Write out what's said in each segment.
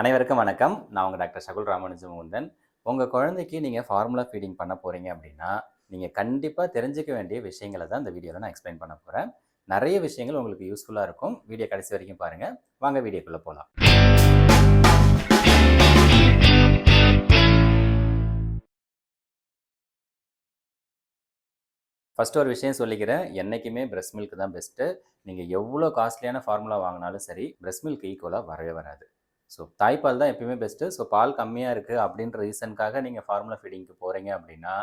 அனைவருக்கும் வணக்கம். நான் உங்கள் டாக்டர் சகுல் ராமானுஜமுகுந்தன். உங்கள் குழந்தைக்கு நீங்கள் ஃபார்முலா ஃபீடிங் பண்ண போகிறீங்க அப்படின்னா நீங்கள் கண்டிப்பாக தெரிஞ்சுக்க வேண்டிய விஷயங்களை தான் இந்த வீடியோவில் நான் எக்ஸ்பிளைன் பண்ண போகிறேன் நிறைய விஷயங்கள் உங்களுக்கு யூஸ்ஃபுல்லாக இருக்கும். வீடியோ கடைசி வரைக்கும் பாருங்கள் வாங்க வீடியோக்குள்ளே போகலாம் ஃபஸ்ட்டு ஒரு விஷயம் சொல்லிக்கிறேன். என்றைக்குமே பிரஸ்ட் மில்க் தான் பெஸ்ட்டு நீங்கள் எவ்வளோ காஸ்ட்லியான ஃபார்முலா வாங்கினாலும் சரி பிரஸ்ட் மில்க் ஈக்குவலாக வரவே வராது. ஸோ தாய்ப்பால் தான் எப்பயுமே பெஸ்ட்டு ஸோ பால் கம்மியாக இருக்குது அப்படின்ற ரீசனுக்காக நீங்கள் ஃபார்முலா ஃபீடிங்க்கு போகிறீங்க அப்படின்னா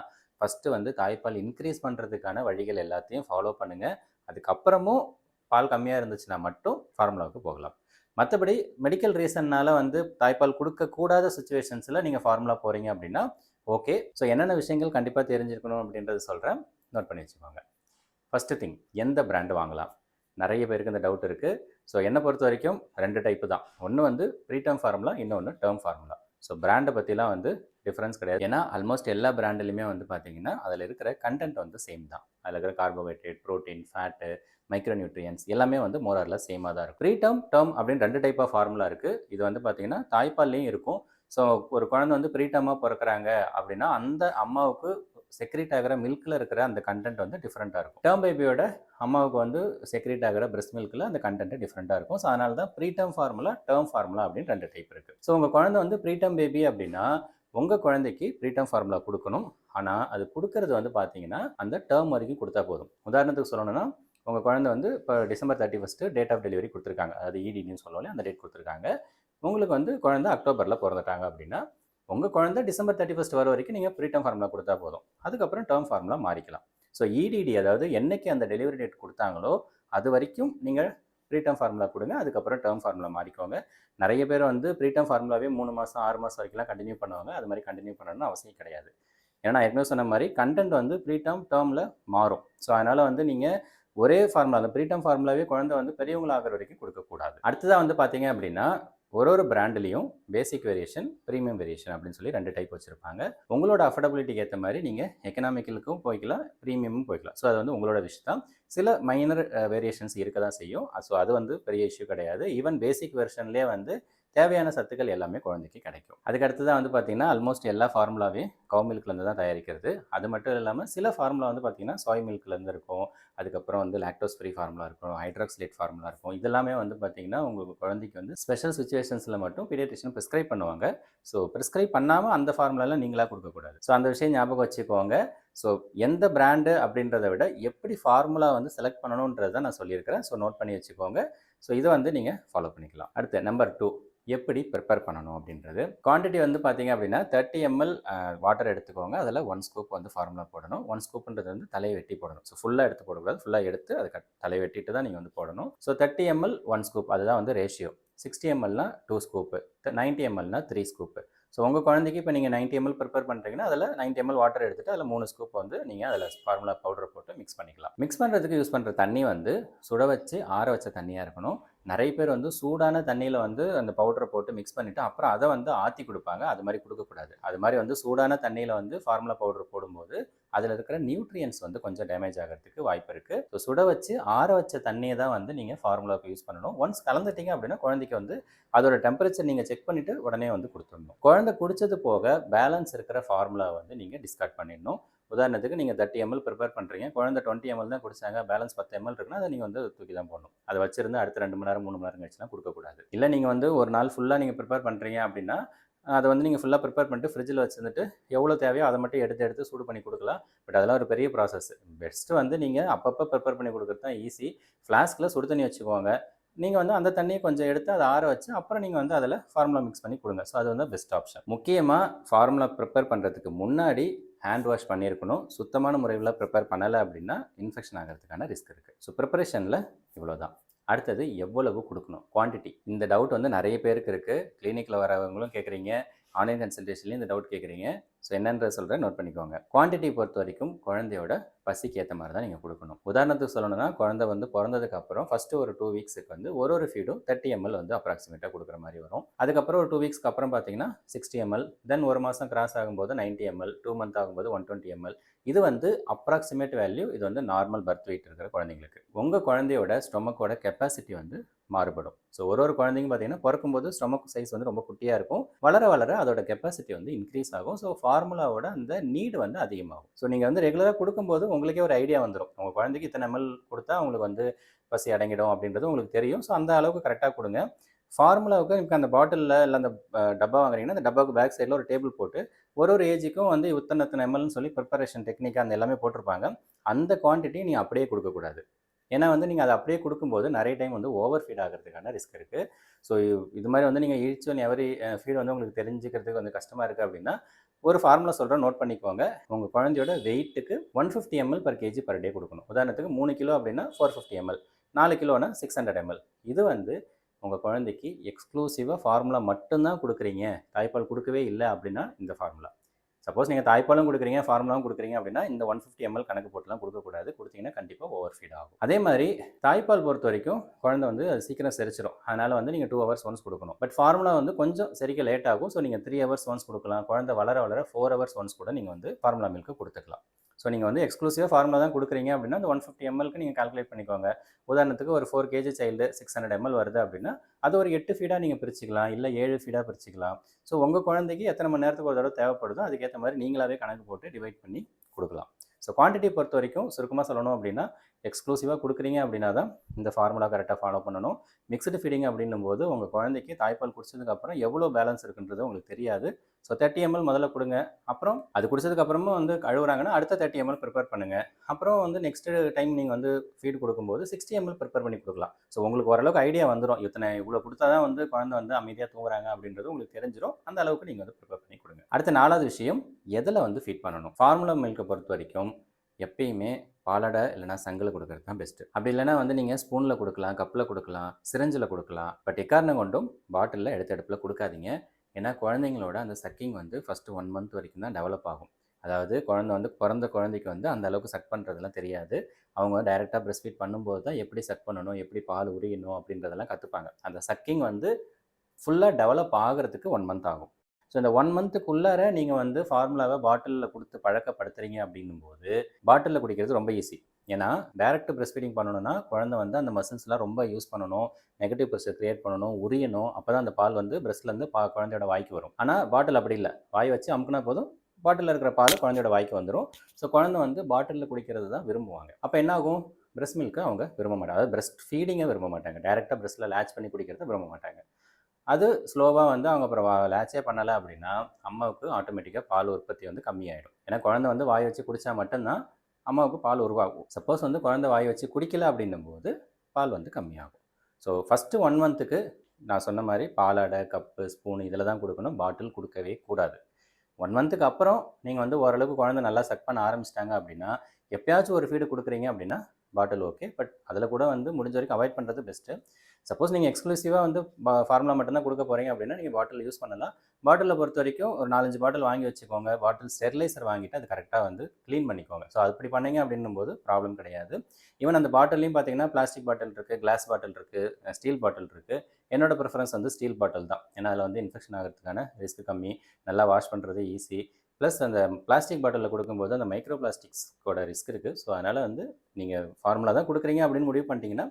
ஃபஸ்ட்டு வந்து தாய்ப்பால் இன்க்ரீஸ் பண்ணுறதுக்கான வழிகள் எல்லாத்தையும் ஃபாலோ பண்ணுங்கள் அதுக்கப்புறமும் பால் கம்மியாக இருந்துச்சுன்னா மட்டும் ஃபார்முலாவுக்கு போகலாம். மற்றபடி மெடிக்கல் ரீசன்னால் வந்து தாய்ப்பால் கொடுக்கக்கூடாத சுச்சுவேஷன்ஸில் நீங்கள் ஃபார்முலா போகிறீங்க அப்படின்னா ஓகே ஸோ என்னென்ன விஷயங்கள் கண்டிப்பாக தெரிஞ்சிருக்கணும் அப்படின்றது சொல்கிறேன் நோட் பண்ணி வச்சுக்கோங்க. ஃபஸ்ட்டு திங் எந்த பிராண்டு வாங்கலாம்? நிறைய பேருக்கு இந்த டவுட் இருக்குது ஸோ என்னை பொறுத்த வரைக்கும் ரெண்டு டைப்பு தான். ஒன்று வந்து ப்ரீடம் ஃபார்முலா இன்னொன்று டேர்ம் ஃபார்முலா ஸோ பிராண்டை பற்றிலாம் வந்து டிஃப்ரென்ஸ் கிடையாது. ஏன்னா ஆல்மோஸ்ட் எல்லா பிராண்டுலையுமே வந்து பார்த்தீங்கன்னா அதில் இருக்கிற கண்டென்ட் வந்து சேம் தான். அதில் இருக்கிற carbohydrate protein fat micro nutrients எல்லாமே வந்து மோரரில் சேமாக தான் இருக்கும். ப்ரீ டேர்ம் டேர்ம் அப்படின்னு ரெண்டு டைப் ஆஃப் ஃபார்முலா இருக்குது இது வந்து பார்த்தீங்கன்னா தாய்ப்பால்லையும் இருக்கும். ஸோ ஒரு குழந்தை வந்து ப்ரீட்டமாக பிறக்கிறாங்க அப்படின்னா அந்த அம்மாவுக்கு செக்ரேட் ஆகிற மில்கில் இருக்கிற அந்த கண்டென்ட் வந்து டிஃப்ரெண்ட்டாக இருக்கும். டேர்ம் பேபியோட அம்மாவுக்கு வந்து செக்ரேட் ஆகிற பிரஸ்ட் மில்கில் அந்த கண்டென்ட் டிஃப்ரெண்ட்டாக இருக்கும். ஸோ அதனால தான் ப்ரீடம் ஃபார்முலா டேர்ம் ஃபார்முலா அப்படின்னு ரெண்டு டைப் இருக்குது ஸோ உங்கள் குழந்தை வந்து ப்ரீடம் பேபி அப்படின்னா உங்கள் குழந்தைக்கு ப்ரீடம் ஃபார்முலா கொடுக்கணும். ஆனால் அது கொடுக்கறது வந்து பார்த்தீங்கன்னா அந்த டேர்ம் வரைக்கும் கொடுத்தா போதும். உதாரணத்துக்கு சொல்லணும்னா உங்கள் குழந்தை வந்து இப்போ December thirty first date of delivery கொடுத்துருக்காங்க. அது இடின்னு சொல்லுவோம் அந்த டேட் கொடுத்துருக்காங்க. உங்களுக்கு வந்து குழந்தை அக்டோபரில் பிறந்துட்டாங்க அப்படின்னா உங்கள் குழந்தை டிசம்பர் தேர்ட்டி ஃபஸ்ட் வர வரைக்கும் நீங்கள் ப்ரீடம் ஃபார்முலா கொடுத்தா போதும். அதுக்கப்புறம் டேர்ம் ஃபார்முலா மாறிக்கலாம். ஸோ இடிடி அதாவது என்றைக்கு அந்த டெலிவரி டேட் கொடுத்தாங்களோ அது வரைக்கும் நீங்கள் ப்ரீடம் ஃபார்முலா கொடுங்க. அதுக்கப்புறம் டேர்ம் ஃபார்முலா மாறிக்கோங்க. நிறைய பேர் வந்து ப்ரீடம் ஃபார்முலாவே மூணு மாதம் ஆறு மாதம் வரைக்கும்லாம் கண்டினியூ பண்ணுவாங்க. அது மாதிரி கண்டினியூ பண்ணணும்னு அவசியம் கிடையாது. ஏன்னா ஏற்கனவே சொன்ன மாதிரி கண்டென்ட் வந்து ப்ரீடம் டேர்மில் மாறும். ஸோ அதனால் வந்து நீங்கள் ஒரே ஃபார்முலா அந்த ப்ரீடம் ஃபார்முலாவே குழந்தை வந்து பெரியவங்களாகிற வரைக்கும் கொடுக்கக்கூடாது. அடுத்ததாக வந்து பார்த்தீங்க அப்படின்னா ஒரு ஒரு பிராண்ட்லேயும் பேசிக் வேரியேஷன் ப்ரீமியம் வேரியேஷன் அப்படின்னு சொல்லி ரெண்டு டைப் வச்சுருப்பாங்க. உங்களோட அஃபர்டபிலிட்டிக்கு ஏற்ற மாதிரி நீங்கள் எக்கனாமிக்கலுக்கும் போய்க்கலாம் ப்ரீமியமும் போய்க்கலாம். ஸோ அது வந்து உங்களோட விஷயம் தான். சில மைனர் வேரியேஷன்ஸ் இருக்க தான் செய்யும். ஸோ அது வந்து பெரிய இஷ்யூ கிடையாது. ஈவன் பேசிக் வெர்ஷன்லேயே வந்து தேவையான சத்துக்கள் எல்லாமே குழந்தைக்கு கிடைக்கும். அதுக்கு அடுத்து தான் வந்து பார்த்தீங்கன்னா ஆல்மோஸ்ட் எல்லா ஃபார்முலாவே கவு மில்க்லேருந்து தான் தயாரிக்கிறது. அது மட்டும் இல்லாமல் சில ஃபார்முலா வந்து பார்த்தீங்கன்னா சாய் மில்க்லேருந்து இருக்கும். அதுக்கப்புறம் வந்து லாக்டோஸ் ஃப்ரீ ஃபார்முலா இருக்கும். ஹைட்ராக்ஸ்லேட் ஃபார்முலா இருக்கும். இதெல்லாமே வந்து பார்த்தீங்கன்னா உங்கள் குழந்தைக்கு வந்து ஸ்பெஷல் சுச்சுவேஷன்ஸில் மட்டும் பீடியட்ரிஷன் ப்ரிஸ்கிரைப் பண்ணுவாங்க. ஸோ ப்ரிஸ்கிரைப் பண்ணாமல் அந்த ஃபார்முலாலாம் நீங்களாக கொடுக்கக்கூடாது ஸோ அந்த விஷயம் ஞாபகம் வச்சுக்கோங்க. ஸோ எந்த பிராண்டு அப்படின்றத விட எப்படி ஃபார்முலா வந்து செலக்ட் பண்ணணுன்றதை நான் சொல்லியிருக்கிறேன். ஸோ நோட் பண்ணி வச்சுக்கோங்க. ஸோ இதை வந்து நீங்கள் ஃபாலோ பண்ணிக்கலாம். அடுத்து நம்பர் டூ எப்படி ப்ரிப்பேர் பண்ணணும் அப்படின்றது. குவான்டிட்டி வந்து பார்த்தீங்க அப்படின்னா தேர்ட்டி எம்எல் வாட்டர் எடுத்துக்கோங்க. அதில் ஒன் ஸ்கூப் வந்து ஃபார்முலா போடணும். ஒன் ஸ்கூப்ன்றது வந்து தலையை வெட்டி போடணும். ஸோ ஃபுல்லாக எடுத்து போடக்கூடாது. ஃபுல்லாக எடுத்து அதை கட் தலை வெட்டிட்டு தான் நீங்கள் வந்து போடணும். So thirty ML one scoop அதுதான் வந்து ரேஷியோ சிக்ஸ்டி எம்எல்னா டூ ஸ்கூப்பு நைன்ட்டி எம்எல்னா த்ரீ ஸ்கூப்பு ஸோ உங்கள் குழந்தைக்கு இப்போ நீங்கள் நைன்ட்டி எம்எல் ப்ரிப்பேர் பண்ணுறீங்கன்னா அதில் நைன்ட்டி எம்எல் வாட்டர் எடுத்துகிட்டு அதில் மூணு ஸ்கூப் வந்து நீங்கள் அதில் ஃபார்முலா பவுடர் போட்டு மிக்ஸ் பண்ணிக்கலாம். மிக்ஸ் பண்ணுறதுக்கு யூஸ் பண்ணுற தண்ணி வந்து சுட வச்சு ஆற வச்ச தண்ணியாக இருக்கணும். நிறைய பேர் வந்து சூடான தண்ணியில் வந்து அந்த பவுடரை போட்டு மிக்ஸ் பண்ணிவிட்டு அப்புறம் அதை வந்து ஆற்றி கொடுப்பாங்க. அது மாதிரி கொடுக்கக்கூடாது. அது மாதிரி வந்து சூடான தண்ணியில் வந்து ஃபார்முலா பவுடர் போடும்போது அதில் இருக்கிற நியூட்ரியன்ஸ் வந்து கொஞ்சம் டேமேஜ் ஆகிறதுக்கு வாய்ப்பு இருக்குது ஸோ சுட வச்சு ஆற வச்ச தண்ணியை தான் வந்து நீங்கள் ஃபார்முலாவுக்கு யூஸ் பண்ணணும். ஒன்ஸ் கலந்துட்டீங்க அப்படின்னா குழந்தைக்கு வந்து அதோட டெம்பரேச்சர் நீங்கள் செக் பண்ணிவிட்டு உடனே வந்து கொடுத்துடணும். குழந்தை குடித்தது போக பேலன்ஸ் இருக்கிற ஃபார்முலா வந்து நீங்கள் டிஸ்கார்ட் பண்ணிடணும். உதாரணத்துக்கு நீங்கள் தேர்ட்டி எம்எல் ப்ரிப்பேர் பண்ணுறீங்க குழந்தை டுவெண்ட்டி எம்எல் தான் குடிச்சாங்க. பேலன்ஸ் பத்து எம்எல் இருக்குன்னா அதை நீங்கள் வந்து தூக்கி தான் போடணும். அதை வச்சிருந்து அடுத்த ரெண்டு மணி நேரம் மூணு மணி நேரம் கழிச்சுனா கொடுக்கக்கூடாது. இல்லை நீங்கள் வந்து ஒரு நாள் ஃபுல்லாக நீங்கள் ப்ரிப்பேர் பண்ணுறீங்க அப்படின்னா அதை வந்து நீங்கள் ஃபுல்லாக ப்ரிப்பேர் பண்ணிட்டு ஃப்ரிட்ஜில் வச்சுருந்துட்டு எவ்வளோ தேவையோ அதை மட்டும் எடுத்து எடுத்து சூடு பண்ணி கொடுக்கலாம். பட் அதெல்லாம் ஒரு பெரிய ப்ராசஸ் பெஸ்ட்டு வந்து நீங்கள் அப்பப்போ ப்ரிப்பேர் பண்ணி கொடுக்குறது தான் ஈஸி ஃப்ளாஸ்கில் சுடு தண்ணி வச்சுக்கோங்க. நீங்கள் வந்து அந்த தண்ணியை கொஞ்சம் எடுத்து அதை ஆற வச்சு அப்புறம் நீங்கள் வந்து அதில் ஃபார்முலா மிக்ஸ் பண்ணி கொடுங்க. ஸோ அது வந்து பெஸ்ட் ஆப்ஷன் முக்கியமாக ஃபார்முலா ப்ரிப்பேர் பண்ணுறதுக்கு முன்னாடி ஹேண்ட் வாஷ் பண்ணியிருக்கணும். சுத்தமான முறையில் ப்ரிப்பேர் பண்ணலை அப்படின்னா இன்ஃபெக்ஷன் ஆகிறதுக்கான ரிஸ்க் இருக்குது ஸோ ப்ரிப்பரேஷனில் இவ்வளோ தான் அடுத்தது எவ்வளவு கொடுக்கணும்? குவான்டிட்டி இந்த டவுட் வந்து நிறைய பேருக்கு இருக்குது கிளினிக்கில் வரவங்களும் கேட்குறீங்க ஆன்லைன் கன்சல்டேஷன்லேயும் இந்த டவுட் கேட்குறீங்க ஸோ என்னன்ற சொல்கிறேன் நோட் பண்ணிக்கோங்க. குவான்டிட்டி பொறுத்த வரைக்கும் குழந்தையோட பசிக்கு ஏற்ற மாதிரி தான் நீங்கள் கொடுக்கணும். உதாரணத்துக்கு சொல்லணும்னா குழந்தை வந்து பிறந்ததுக்கு அப்புறம் ஃபஸ்ட்டு ஒரு டூ வீக்ஸுக்கு வந்து ஒரு ஒரு ஃபீடும் தேர்ட்டி எம்எல் வந்து அப்ராக்சிமேட்டாக கொடுக்குற மாதிரி வரும். அதுக்கப்புறம் ஒரு டூ வீக்ஸ்க்கு அப்புறம் பார்த்தீங்கன்னா சிக்ஸ்டி எம்எல் தென் ஒரு மாதம் கிராஸ் ஆகும்போது 90 எம்எல் டூ மந்த் ஆகும்போது ஒன் டுவெண்ட்டி எம்எல் இது வந்து அப்ராக்சிமேட் வேல்யூ இது வந்து நார்மல் பர்த் வெயிட் இருக்கிற குழந்தைங்களுக்கு. உங்கள் குழந்தையோட ஸ்டொமக்கோட கெப்பாசிட்டி வந்து மாறுபடும். ஸோ ஒரு ஒரு குழந்தைங்க பார்த்தீங்கன்னா பிறக்கும்போது ஸ்டொமக் சைஸ் வந்து ரொம்ப குட்டியாக இருக்கும். வளர வளர அதோட கெப்பாசிட்டி வந்து இன்க்ரீஸ் ஆகும். ஸோ ஃபார்முலாவோட அந்த நீடு வந்து அதிகமாகும். ஸோ நீங்கள் வந்து ரெகுலராக கொடுக்கும்போது உங்களுக்கே ஒரு ஐடியா வந்துடும் உங்கள் குழந்தைக்கு இத்தனை எம்எல் கொடுத்தா உங்களுக்கு வந்து பசி அடங்கிடும் அப்படின்றது உங்களுக்கு தெரியும். ஸோ அந்த அளவுக்கு கரெக்டாக கொடுங்க. ஃபார்முலாவுக்கு இப்போ அந்த பாட்டிலில் இல்லை அந்த டப்பா வாங்குறீங்கன்னா அந்த டப்பாவுக்கு பேக் சைடில் ஒரு டேபிள் போட்டு ஒரு ஒரு ஏஜுக்கும் வந்து இத்தனை இத்தனை எம்எல்னு சொல்லி ப்ரிப்பரேஷன் டெக்னிக் அந்த எல்லாமே போட்டிருப்பாங்க. அந்த குவான்டிட்டியை நீங்கள் அப்படியே கொடுக்கக்கூடாது. ஏன்னா வந்து நீங்கள் அதை அப்படியே கொடுக்கும்போது நிறைய டைம் வந்து ஓவர் ஃபீட் ஆகிறதுக்கான ரிஸ்க் இருக்குது ஸோ இது மாதிரி வந்து நீங்கள் ஈச் ஒன் எவரி ஃபீட் வந்து உங்களுக்கு தெரிஞ்சுக்கிறதுக்கு வந்து கஷ்டமாக இருக்குது அப்படின்னா ஒரு ஃபார்முலா சொல்கிறேன் நோட் பண்ணிக்கோங்க. உங்கள் குழந்தையோட வெயிட்டுக்கு one fifty ML per KG per day கொடுக்கணும். உதாரணத்துக்கு மூணு கிலோ அப்படின்னா ஃபோர் ஃபிஃப்டி எம்எல் நாலு கிலோனா சிக்ஸ் ஹண்ட்ரட் எம்எல் இது வந்து உங்கள் குழந்தைக்கு எக்ஸ்க்ளூசிவாக ஃபார்முலா மட்டும்தான் கொடுக்குறீங்க. தாய்ப்பால் கொடுக்கவே இல்லை அப்படின்னா இந்த ஃபார்முலா சப்போஸ் நீங்கள் தாய்ப்பாலும் கொடுக்குறீங்க ஃபார்முலாவும் கொடுக்குறீங்க அப்படின்னா இந்த ஒன் ஃபிஃப்டி எம்எல் கணக்கு போட்டுலாம் கொடுக்கக்கூடாது. கொடுத்தீங்கன்னா கண்டிப்பாக ஓவர் ஃபீட் ஆகும். அதே மாதிரி தாய்ப்பால் பொறுத்த வரைக்கும் குழந்தை வந்து அது சீக்கிரம் செரிச்சிடும் அதனால் வந்து நீங்கள் டூ ஹவர்ஸ் ஒன்ஸ் கொடுக்கணும். பட் ஃபார்முலா வந்து கொஞ்சம் செரிக்க லேட் ஆகும். ஸோ நீங்கள் த்ரீ ஹவர்ஸ் ஒன்ஸ் கொடுக்கலாம். குழந்தை வளர வளர ஃபோர் ஹவர்ஸ் ஒன்ஸ் கூட நீங்கள் வந்து ஃபார்முலா மில்க்கு கொடுத்துக்கலாம். ஸோ நீங்கள் வந்து எக்ஸ்க்ளூசிவாக ஃபார்முலா தான் கொடுக்குறீங்க அப்படின்னா அந்த ஒன் ஃபிஃப்டி எம்எல்க்கு நீங்கள் கால்குலேட் பண்ணிக்கோங்க. உதாரணத்துக்கு ஒரு four KG child six hundred ML வருது அப்படின்னா அது ஒரு எட்டு ஃபீடாக நீங்கள் பிரிச்சுக்கலாம். இல்லை ஏழு ஃபீடாக பிரிச்சுக்கலாம். ஸோ உங்கள் குழந்தைக்கு எத்தனை மணி நேரத்துக்கு ஒரு தடவை தேவைப்படுதோ அதுக்கேற்ற மாதிரி நீங்களாகவே கணக்கு போட்டு டிவைட் பண்ணி கொடுக்கலாம். ஸோ குவான்டிட்டி பொறுத்த வரைக்கும் சுருக்கமாக சொல்லணும் அப்படின்னா எக்ஸ்க்ளூசிவாக கொடுக்குறீங்க அப்படின்னா தான் இந்த ஃபார்முலா கரெக்டாக ஃபாலோ பண்ணணும். மிக்சடு ஃபீடிங் அப்படின்னும் போது உங்கள் குழந்தைக்கு தாய்ப்பால் குடிச்சதுக்கப்புறம் எவ்வளோ பேலன்ஸ் இருக்குன்றது உங்களுக்கு தெரியாது. ஸோ தேர்ட்டி எம்எல் முதல்ல கொடுங்க. அப்புறம் அது குடிச்சதுக்கு வந்து அழுகுறாங்கன்னா அடுத்த தேர்ட்டி எம்எல் ப்ரிப்பேர் பண்ணுங்க. அப்புறம் வந்து நெக்ஸ்ட் டைம் நீங்கள் வந்து ஃபீட் கொடுக்கும்போது சிக்ஸ்டி எம்எல் ப்ரிப்பேர் பண்ணி கொடுக்கலாம். ஸோ உங்களுக்கு ஓரளவுக்கு ஐடியா வந்துடும் இத்தனை இவ்வளோ கொடுத்தா தான் வந்து குழந்தை வந்து அமைதியாக தூங்குறாங்க அப்படின்றது உங்களுக்கு தெரிஞ்சிடும் அந்த அளவுக்கு நீங்கள் வந்து ப்ரிப்பேர் பண்ணி கொடுங்க. அடுத்த நாலாவது விஷயம் எதில் வந்து ஃபீட் பண்ணணும்? ஃபார்முலா மில்கை பொறுத்த வரைக்கும் எப்பயுமே பாலடை இல்லைனா சங்கில் கொடுக்கறது தான் பெஸ்ட்டு அப்படி இல்லைனா வந்து நீங்கள் ஸ்பூனில் கொடுக்கலாம் கப்பில் கொடுக்கலாம் சிரஞ்சில் கொடுக்கலாம். பட் எக்காரணம் கொண்டும் பாட்டிலில் எடுத்த எடுப்பில் கொடுக்காதீங்க. ஏன்னா குழந்தைங்களோட அந்த சக்கிங் வந்து ஃபஸ்ட்டு ஒன் மந்த் வரைக்கும் தான் டெவலப் ஆகும். அதாவது குழந்தை வந்து பிறந்த குழந்தைக்கு வந்து அந்த அளவுக்கு சக் பண்ணுறதுலாம் தெரியாது. அவங்க டைரெக்டாக பிரஸ்ட் ஃபீட் பண்ணும்போது தான் எப்படி சக் பண்ணணும் எப்படி பால் உரியணும் அப்படின்றதெல்லாம் கற்றுப்பாங்க அந்த சக்கிங் வந்து ஃபுல்லாக டெவலப் ஆகிறதுக்கு ஒன் மந்த் ஆகும். ஸோ இந்த ஒன் மந்த்துக்குள்ளார நீங்கள் வந்து ஃபார்முலாவை பாட்டிலில் கொடுத்து பழக்கப்படுத்துறீங்க அப்படிங்கும்போது பாட்டிலில் குடிக்கிறது ரொம்ப ஈஸி ஏன்னா டைரக்ட் பிரஸ்ட் ஃபீடிங் பண்ணணும்னா குழந்தை வந்து அந்த மசில்ஸ்லாம் ரொம்ப யூஸ் பண்ணணும் நெகட்டிவ் ப்ரெஷர் கிரியேட் பண்ணணும் உரியணும் அப்போ தான் அந்த பால் வந்து பிரஸ்ட்லேருந்து பா குழந்தையோட வாய்க்கு வரும். ஆனால் பாட்டில் அப்படி இல்லை. வாய் வச்சு அமுக்குனா போதும் பாட்டிலில் இருக்கிற பால் குழந்தையோட வாய்க்கு வந்துடும் ஸோ குழந்தை வந்து பாட்டிலில் குடிக்கிறது தான் விரும்புவாங்க. அப்போ என்ன ஆகும் பிரஸ்ட் மில்க்கு அவங்க விரும்ப மாட்டாங்க. அதாவது பிரஸ்ட் ஃபீடிங்கை விரும்ப மாட்டாங்க. டேரெக்டாக பிரஸ்ட்டில் லேட்ச் பண்ணி குடிக்கிறத விரும்ப மாட்டாங்க. அது ஸ்லோவாக வந்து அவங்க அப்புறம் லேட்சே பண்ணலை அப்படின்னா அம்மாவுக்கு ஆட்டோமேட்டிக்காக பால் உற்பத்தி வந்து கம்மியாயிடும். ஏன்னா குழந்தை வந்து வாய் வச்சு குடித்தா மட்டும்தான் அம்மாவுக்கு பால் உருவாகும். சப்போஸ் வந்து குழந்தை வாய் வச்சு குடிக்கல அப்படின்னும் போது பால் வந்து கம்மியாகும். ஸோ ஃபஸ்ட்டு ஒன் மந்த்துக்கு நான் சொன்ன மாதிரி பாலாடை கப்பு ஸ்பூன் இதில் தான் கொடுக்கணும். பாட்டில் கொடுக்கவே கூடாது. ஒன் மந்த்துக்கு அப்புறம் நீங்கள் வந்து ஓரளவுக்கு குழந்தை நல்லா சக் பண்ண ஆரம்பிச்சிட்டாங்க அப்படின்னா எப்பயாச்சும் ஒரு ஃபீடு கொடுக்குறீங்க அப்படின்னா பாட்டில் ஓகே பட் அதில் கூட வந்து முடிஞ்ச வரைக்கும் அவாய்ட் பண்ணுறது பெஸ்ட்டு சப்போஸ் நீங்கள் எக்ஸ்க்ளூசிவாக வந்து ஃபார்முலா மட்டும்தான் கொடுக்க போகிறீங்க அப்படின்னா நீங்கள் பாட்டில் யூஸ் பண்ணலாம். பாட்டிலை பொறுத்த வரைக்கும் ஒரு நாலஞ்சு பாட்டில் வாங்கி வச்சுக்கோங்க. பாட்டில் ஸ்டெர்லைசர் வாங்கிட்டு அது கரெக்டாக வந்து க்ளீன் பண்ணிக்கோங்க. ஸோ அப்படி பண்ணீங்க அப்படின்னும் போது ப்ராப்ளம் கிடையாது. ஈவன் அந்த பாட்டிலையும் பார்த்தீங்கன்னா பிளாஸ்டிக் பாட்டில் இருக்குது கிளாஸ் பாட்டில் இருக்குது ஸ்டீல் பாட்டில் இருக்குது என்னோட ப்ரிஃபரன்ஸ் வந்து ஸ்டீல் பாட்டில் தான். ஏன்னா அதில் வந்து இன்ஃபெக்ஷன் ஆகிறதுக்கான ரிஸ்க் கம்மி. நல்லா வாஷ் பண்ணுறது ஈஸி ப்ளஸ் அந்த பிளாஸ்டிக் பாட்டிலில் கொடுக்கும்போது அந்த மைக்ரோ பிளாஸ்டிக்ஸோட ரிஸ்க் இருக்குது ஸோ அதனால் வந்து நீங்கள் ஃபார்முலா தான் கொடுக்குறீங்க அப்படின்னு முடிவு பண்ணிட்டீங்கன்னா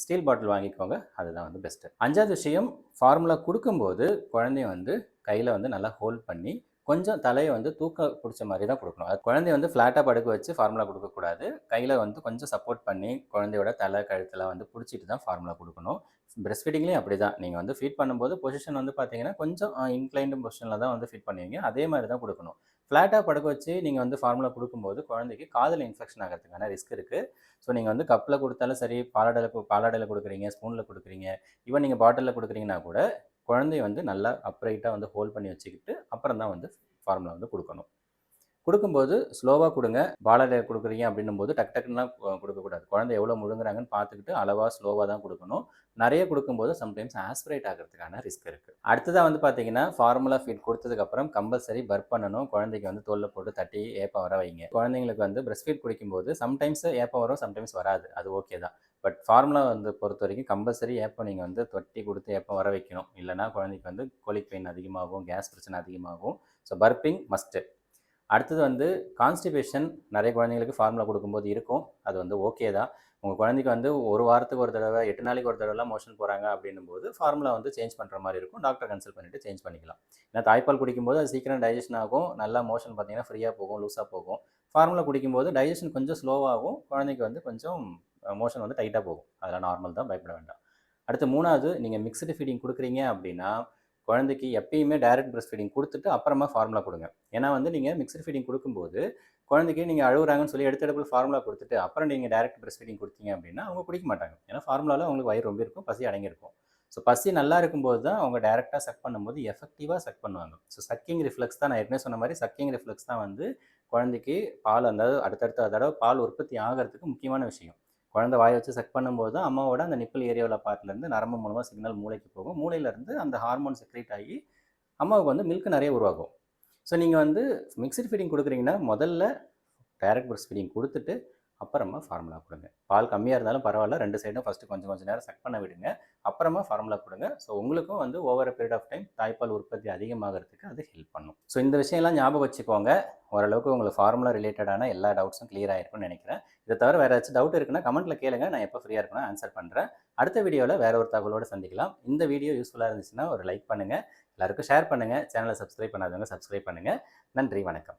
ஸ்டீல் பாட்டில் வாங்கிக்கோங்க. அதுதான் வந்து பெஸ்ட்டு அஞ்சாவது விஷயம் ஃபார்முலா கொடுக்கும்போது குழந்தைய வந்து கையில் வந்து நல்லா ஹோல்ட் பண்ணி கொஞ்சம் தலையை வந்து தூக்க பிடிச்ச மாதிரி தான் கொடுக்கணும். அது குழந்தைய வந்து ஃப்ளாட்டாக படுக்க வச்சு ஃபார்முலா கொடுக்கக்கூடாது கையில் வந்து கொஞ்சம் சப்போர்ட் பண்ணி குழந்தையோட தலை கழுத்தில் வந்து பிடிச்சிட்டு தான் ஃபார்முலா கொடுக்கணும். பிரஸ்ட் ஃபீடிங்லேயும் அப்படி தான் நீங்கள் வந்து ஃபீட் பண்ணும்போது பொசிஷன் வந்து பார்த்தீங்கன்னா கொஞ்சம் இன்க்ளைண்டு பொசிஷனில் தான் வந்து ஃபீட் பண்ணுவீங்க. அதே மாதிரி தான் கொடுக்கணும். ஃப்ளாட்டாக படுக்க வச்சு நீங்கள் வந்து ஃபார்முலா கொடுக்கும்போது குழந்தைக்கு காதில் இன்ஃபெக்ஷன் ஆகிறதுக்கான ரிஸ்க் இருக்குது ஸோ நீங்கள் வந்து கப்பில் கொடுத்தாலும் சரி பாலாடையில் பாலாடையில் கொடுக்குறீங்க ஸ்பூனில் கொடுக்குறீங்க ஈவன் நீங்கள் பாட்டிலில் கொடுக்குறீங்கன்னா கூட குழந்தைய வந்து நல்லா அப்ரைட்டாக வந்து ஹோல்ட் பண்ணி வச்சுக்கிட்டு அப்புறம் தான் வந்து ஃபார்முலா வந்து கொடுக்கணும். கொடுக்கும்போது ஸ்லோவாக கொடுங்க. பாலர் கொடுக்குறீங்க அப்படின்னும் போது டக் டக்குலாம் கொடுக்கக்கூடாது. குழந்தை எவ்வளோ முழுங்குறாங்கன்னு பார்த்துக்கிட்டு அளவாக ஸ்லோவாக தான் கொடுக்கணும். நிறைய கொடுக்கும்போது சம்டைம்ஸ் ஆஸ்பிரேட் ஆகிறதுக்கான ரிஸ்க் இருக்குது அடுத்ததாக வந்து பார்த்தீங்கன்னா ஃபார்முலா ஃபீட் கொடுத்ததுக்கப்புறம் கம்பல்சரி பர்ப் பண்ணணும். குழந்தைக்கு வந்து தோலில் போட்டு தட்டி ஏப்பம் வர வைங்க. குழந்தைங்களுக்கு வந்து பிரஸ்ட் ஃபீட் குடிக்கும்போது சம்டைம்ஸ் ஏப்பம் வரும் சம்டைம்ஸ் வராது. அது ஓகே தான். பட் ஃபார்முலா வந்து பொறுத்த வரைக்கும் கம்பல்சரி ஏப்பம் நீங்கள் வந்து தொட்டி கொடுத்து ஏப்பம் வர வைக்கணும். இல்லைனா குழந்தைக்கு வந்து கோலிக் பெயின் அதிகமாகும் கேஸ் பிரச்சனை அதிகமாகும். ஸோ பர்ப்பிங் மஸ்ட்டு அடுத்தது வந்து கான்ஸ்டிபேஷன் நிறைய குழந்தைங்களுக்கு ஃபார்முலா கொடுக்கும்போது இருக்கும். அது வந்து ஓகே தான். உங்கள் குழந்தைக்கு வந்து ஒரு வாரத்துக்கு ஒரு தடவை எட்டு நாளைக்கு ஒரு தடவைலாம் மோஷன் போகிறாங்க அப்படின்னும் போது ஃபார்முலா வந்து சேஞ்ச் பண்ணுற மாதிரி இருக்கும். டாக்டர் கன்சல்ட் பண்ணிவிட்டு சேஞ்ச் பண்ணிக்கலாம். ஏன்னா தாய்ப்பால் குடிக்கும்போது அது சீக்கிரம் டைஜஷன் ஆகும். நல்லா மோஷன் பார்த்தீங்கன்னா ஃப்ரீயாக போகும் லூஸாக போகும். ஃபார்முலா குடிக்கும்போது டைஜஷன் கொஞ்சம் ஸ்லோவாகும் குழந்தைக்கு வந்து கொஞ்சம் மோஷன் வந்து டைட்டாக போகும். அதெல்லாம் நார்மல் தான். பயப்பட வேண்டாம். அடுத்து மூணாவது நீங்கள் மிக்சடு ஃபீடிங் கொடுக்குறீங்க அப்படின்னா குழந்தைக்கு எப்பயுமே டைரக்ட் பிரஸ்ட் ஃபீடிங் கொடுத்துட்டு அப்புறமா ஃபார்முலா கொடுங்க. ஏன்னா வந்து நீங்கள் மிக்சர் ஃபீடிங் கொடுக்கும்போது குழந்தைக்கு நீங்கள் அழுகுறாங்கன்னு சொல்லி எடுத்தடுப்பில் ஃபார்முலா கொடுத்துட்டு அப்புறம் நீங்கள் டேரக்ட் பிரஸ்ட் ஃபீடிங் கொடுத்தீங்க அப்படின்னா அவங்க குடிக்க மாட்டாங்க. ஏன்னா ஃபார்முலாவில் அவங்களுக்கு வயிறு ரொம்ப இருக்கும் பசி அடங்கியிருக்கும் ஸோ பசி நல்லா இருக்கும்போது தான் அவங்க டேரெக்டாக சக் பண்ணும்போது எஃபெக்டிவாக சக் பண்ணுவாங்க. ஸோ சக்கிங் ரிஃப்ளெக்ஸ் தான் நான் ஏற்கனவே சொன்ன மாதிரி சக்கிங் ரிஃப்ளெக்ஸ் தான் வந்து குழந்தைக்கு பால் அந்த அடுத்தடுத்த தடவை பால் உற்பத்தி ஆகிறதுக்கு முக்கியமான விஷயம். குழந்தை வாயை வச்சு செக் பண்ணும்போது தான் அம்மாவோட அந்த நிப்பிள் ஏரியாவில் பார்ட்லேருந்து நரம்பு மூலமாக சிக்னல் மூளைக்கு போகும். மூளையிலேருந்து அந்த ஹார்மோன் செக்ரேட் ஆகி அம்மாவுக்கு வந்து மில்க் நிறைய உருவாகும். ஸோ நீங்கள் வந்து மிக்சர் ஃபீடிங் கொடுக்குறீங்கன்னா முதல்ல டைரக்ட் பிரஸ்ட் ஃபீடிங் கொடுத்துட்டு அப்புறமா ஃபார்முலா கொடுங்க. பால் கம்மியாக இருந்தாலும் பரவாயில்ல ரெண்டு சைடும் ஃபஸ்ட்டு கொஞ்சம் கொஞ்சம் நேரம் செக் பண்ண விடுங்க. அப்புறமா ஃபார்முலா கொடுங்க. ஸோ உங்களுக்கும் வந்து ஓவர் பீரியட் ஆஃப் டைம் தாய்ப்பால் உற்பத்தி அதிகமாகிறதுக்கு அது ஹெல்ப் பண்ணும். ஸோ இந்த விஷயம்லாம் ஞாபகம் வச்சுக்கோங்க. ஓரளவுக்கு உங்களுக்கு ஃபார்முலா ரிலேட்டடான எல்லா டவுட்ஸும் கிளியர் ஆயிருக்கும்னு நினைக்கிறேன். இதை தவிர வேறு ஏதாச்சும் டவுட் இருக்குன்னா கமெண்ட்டில் கேளுங்க. நான் எப்போ ஃப்ரீயாக இருக்கணும் ஆன்சர் பண்ணுறேன் அடுத்த வீடியோவில் வேற ஒரு தகவலோடு சந்திக்கலாம். இந்த வீடியோ யூஸ்ஃபுல்லாக இருந்துச்சுன்னா ஒரு லைக் பண்ணுங்கள் எல்லாருக்கும் ஷேர் பண்ணுங்கள் சேனலை சப்ஸ்கிரைப் பண்ணாதவங்க சப்ஸ்கிரைப் பண்ணுங்கள் நன்றி வணக்கம்.